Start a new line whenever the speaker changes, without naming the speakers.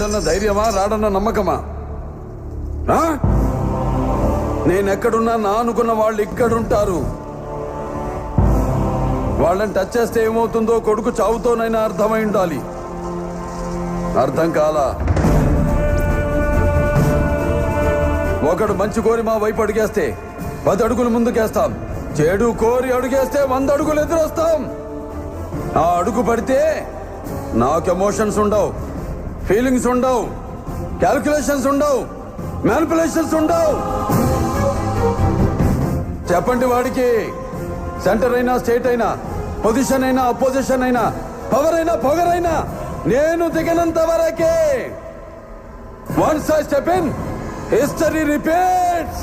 లేడన్న ధైర్యమా? రాడన్న నమ్మకమా? నేనెక్కడున్నా నా అనుకున్న వాళ్ళు ఇక్కడుంటారు. వాళ్ళని టచ్ చేస్తే ఏమవుతుందో కొడుకు చావుతోనైనా అర్థమై ఉండాలి. అర్థం కాలా? ఒకడు మంచి కోరి మా వైపు అడిగేస్తే పది అడుగులు ముందుకేస్తాం. చెడు కోరి అడుగేస్తే వంద అడుగులు ఎదురొస్తాం. ఆ అడుగు పడితే నాకు ఎమోషన్స్ ఉండవు. ఫీలింగ్స్ ఉండవు. క్యాల్కులేషన్స్ ఉండవు. మ్యానిపులేషన్స్ ఉండవు. చెప్పండి వాడికి. సెంటర్ అయినా స్టేట్ అయినా పొజిషన్ అయినా అపోజిషన్ అయినా పవర్ అయినా పొగర్ అయినా నేను దిగనంత వరకే. Once I step in history repeats